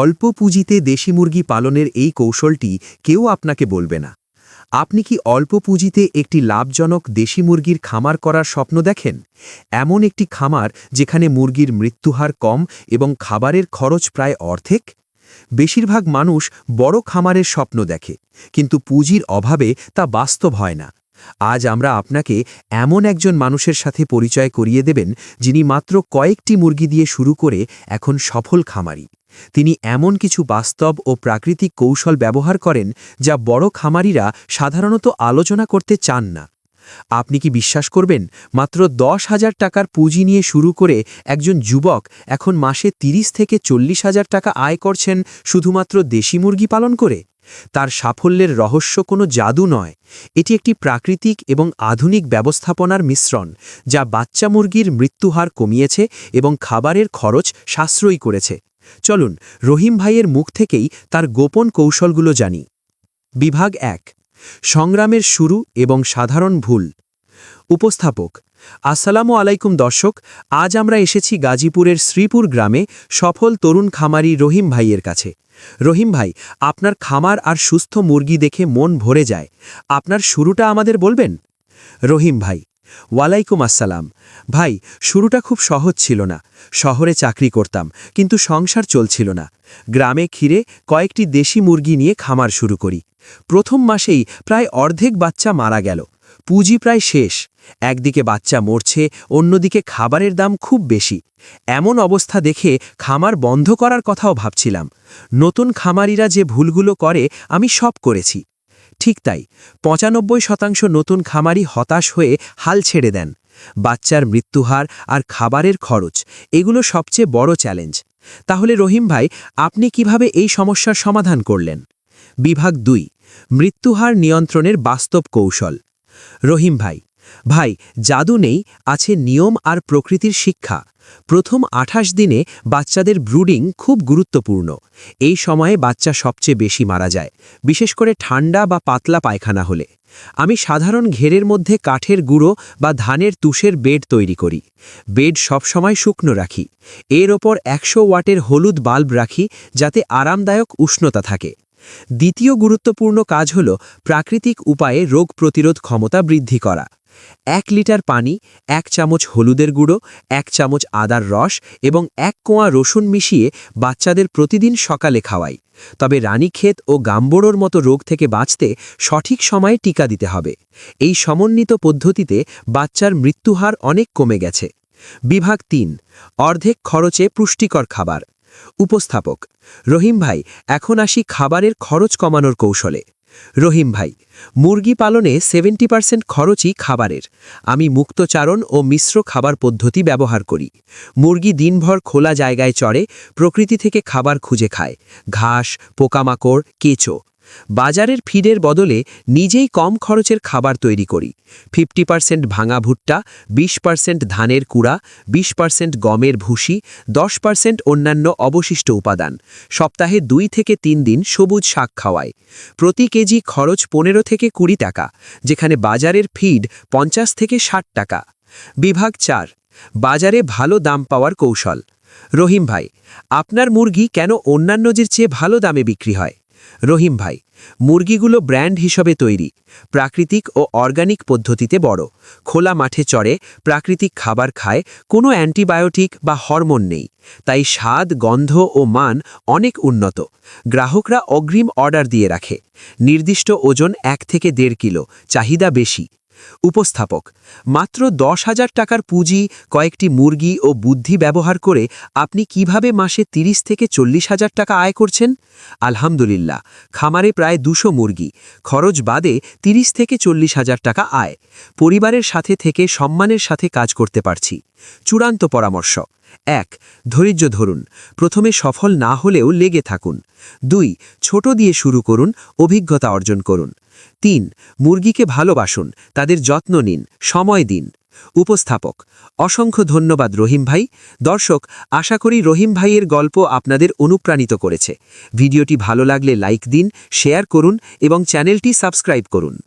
অল্প পুঁজিতে দেশি মুরগি পালনের এই কৌশলটি কেউ আপনাকে বলবে না। আপনি কি অল্প পুঁজিতে একটি লাভজনক দেশি মুরগির খামার করার স্বপ্ন দেখেন? এমন একটি খামার যেখানে মুরগির মৃত্যুহার কম এবং খাবারের খরচ প্রায় অর্ধেক? বেশিরভাগ মানুষ বড় খামারের স্বপ্ন দেখে, কিন্তু পুঁজির অভাবে তা বাস্তব হয় না। আজ আমরা আপনাকে এমন একজন মানুষের সাথে পরিচয় করিয়ে দেবেন যিনি মাত্র কয়েকটি মুরগি দিয়ে শুরু করে এখন সফল খামারি। তিনি এমন কিছু বাস্তব ও প্রাকৃতিক কৌশল ব্যবহার করেন যা বড় খামারিরা সাধারণত আলোচনা করতে চান না। আপনি কি বিশ্বাস করবেন, মাত্র দশ হাজার টাকার পুঁজি নিয়ে শুরু করে একজন যুবক এখন মাসে ৩০ থেকে চল্লিশ হাজার টাকা আয় করছেন শুধুমাত্র দেশি মুরগি পালন করে? তার সাফল্যের রহস্য কোনো জাদু নয়। এটি একটি প্রাকৃতিক এবং আধুনিক ব্যবস্থাপনার মিশ্রণ, যা বাচ্চা মুরগির মৃত্যুহার কমিয়েছে এবং খাবারের খরচ সাশ্রয়ী করেছে। চলুন, রহিম ভাইয়ের মুখ থেকেই তার গোপন কৌশলগুলো জানি। বিভাগ এক, সংগ্রামের শুরু এবং সাধারণ ভুল। উপস্থাপক, আসসালামু আলাইকুম দর্শক, আজ আমরা এসেছি গাজীপুরের শ্রীপুর গ্রামে সফল তরুণ খামারি রহিম ভাইয়ের কাছে। রহিম ভাই, আপনার খামার আর সুস্থ মুরগি দেখে মন ভরে যায়। আপনার শুরুটা আমাদের বলবেন? রহিম ভাই ওয়ালাইকুম আসসালাম। ভাই, শুরুটা খুব সহজ ছিল না। শহরে চাকরি করতাম, কিন্তু সংসার চলছিল না। গ্রামে ক্ষীরে কয়েকটি দেশি মুরগি নিয়ে খামার শুরু করি। প্রথম মাসেই প্রায় অর্ধেক বাচ্চা মারা গেল। পুঁজি প্রায় শেষ। একদিকে বাচ্চা মরছে, অন্যদিকে খাবারের দাম খুব বেশি। এমন অবস্থা দেখে খামার বন্ধ করার কথাও ভাবছিলাম। নতুন খামারিরা যে ভুলগুলো করে, আমি সব করেছি। ঠিক তাই। পঁচানব্বই শতাংশ নতুন খামারি হতাশ হয়ে হাল ছেড়ে দেন। বাচ্চার মৃত্যুহার আর খাবারের খরচ, এগুলো সবচেয়ে বড় চ্যালেঞ্জ। তাহলে রহিম ভাই, আপনি কীভাবে এই সমস্যার সমাধান করলেন? বিভাগ দুই, মৃত্যুহার নিয়ন্ত্রণের বাস্তব কৌশল। রহিম ভাই ভাই, জাদু নেই, আছে নিয়ম আর প্রকৃতির শিক্ষা। প্রথম আঠাশ দিনে বাচ্চাদের ব্রুডিং খুব গুরুত্বপূর্ণ। এই সময়ে বাচ্চা সবচেয়ে বেশি মারা যায়, বিশেষ করে ঠান্ডা বা পাতলা পায়খানা হলে। আমি সাধারণ ঘেরের মধ্যে কাঠের গুঁড়ো বা ধানের তুষের বেড তৈরি করি। বেড সবসময় শুকনো রাখি। এর ওপর একশো ওয়াটের হলুদ বাল্ব রাখি যাতে আরামদায়ক উষ্ণতা থাকে। দ্বিতীয় গুরুত্বপূর্ণ কাজ হল প্রাকৃতিক উপায়ে রোগ প্রতিরোধ ক্ষমতা বৃদ্ধি করা। এক লিটার পানি, এক চামচ হলুদের গুঁড়ো, এক চামচ আদার রস এবং এক কোয়া রসুন মিশিয়ে বাচ্চাদের প্রতিদিন সকালে খাওয়াই। তবে রানীক্ষেত ও গাম্বড়োর মতো রোগ থেকে বাঁচতে সঠিক সময়ে টিকা দিতে হবে। এই সমন্বিত পদ্ধতিতে বাচ্চার মৃত্যুহার অনেক কমে গেছে। বিভাগ তিন, অর্ধেক খরচে পুষ্টিকর খাবার। উপস্থাপক, রহিম ভাই, এখন আসি খাবারের খরচ কমানোর কৌশলে। রহিম ভাই, মুরগি পালনে সেভেন্টি পার্সেন্ট খরচই খাবারের। আমি মুক্তচারণ ও মিশ্র খাবার পদ্ধতি ব্যবহার করি। মুরগি দিনভর খোলা জায়গায় চড়ে, প্রকৃতি থেকে খাবার খুঁজে খায়। ঘাস, পোকামাকড়, কেঁচো বাজারের ফিডের বদলে নিজেই কম খরচের খাবার তৈরি করি। ফিফটি পার্সেন্ট ভাঙা ভুট্টা, বিশ পার্সেন্ট ধানের কুড়া, বিশ পার্সেন্ট গমের ভুসি, দশ পার্সেন্ট অন্যান্য অবশিষ্ট উপাদান। সপ্তাহে দুই থেকে তিন দিন সবুজ শাক খাওয়ায় প্রতি কেজি খরচ পনেরো থেকে কুড়ি টাকা, যেখানে বাজারের ফিড পঞ্চাশ থেকে ষাট টাকা। বিভাগ চার, বাজারে ভালো দাম পাওয়ার কৌশল। রহিম ভাই, আপনার মুরগি কেন অন্যান্যদের চেয়ে ভালো দামে বিক্রি হয়? রহিম ভাই, মুরগিগুলো ব্র্যান্ড হিসেবে তৈরি, প্রাকৃতিক ও অর্গানিক পদ্ধতিতে বড়। খোলা মাঠে চড়ে, প্রাকৃতিক খাবার খায়, কোনো অ্যান্টিবায়োটিক বা হরমোন নেই, তাই স্বাদ, গন্ধ ও মান অনেক উন্নত। গ্রাহকরা অগ্রিম অর্ডার দিয়ে রাখে। নির্দিষ্ট ওজন এক থেকে দেড় কিলো, চাহিদা বেশি। উপস্থাপক, মাত্র দশ হাজার টাকার পুঁজি, কয়েকটি মুরগি ও বুদ্ধি ব্যবহার করে আপনি কীভাবে মাসে ৩০ থেকে চল্লিশ হাজার টাকা আয় করছেন? আলহামদুলিল্লাহ, খামারে প্রায় দুশো মুরগি, খরচ বাদে ৩০ থেকে চল্লিশ হাজার টাকা আয়। পরিবারের সাথে থেকে সম্মানের সাথে কাজ করতে পারছি। চূড়ান্ত পরামর্শ এক, ধৈর্য ধরুন। প্রথমে সফল না হলেও লেগে থাকুন। দুই, ছোট দিয়ে শুরু করুন, অভিজ্ঞতা অর্জন করুন। তিন, মুরগিকে ভালোবাসুন, তাদের যত্ন নিন, সময় দিন। উপস্থাপক, অসংখ্য ধন্যবাদ রহিম ভাই। দর্শক, আশা করি রহিম ভাইয়ের গল্প আপনাদের অনুপ্রাণিত করেছে। ভিডিওটি ভালো লাগলে লাইক দিন, শেয়ার করুন এবং চ্যানেলটি সাবস্ক্রাইব করুন।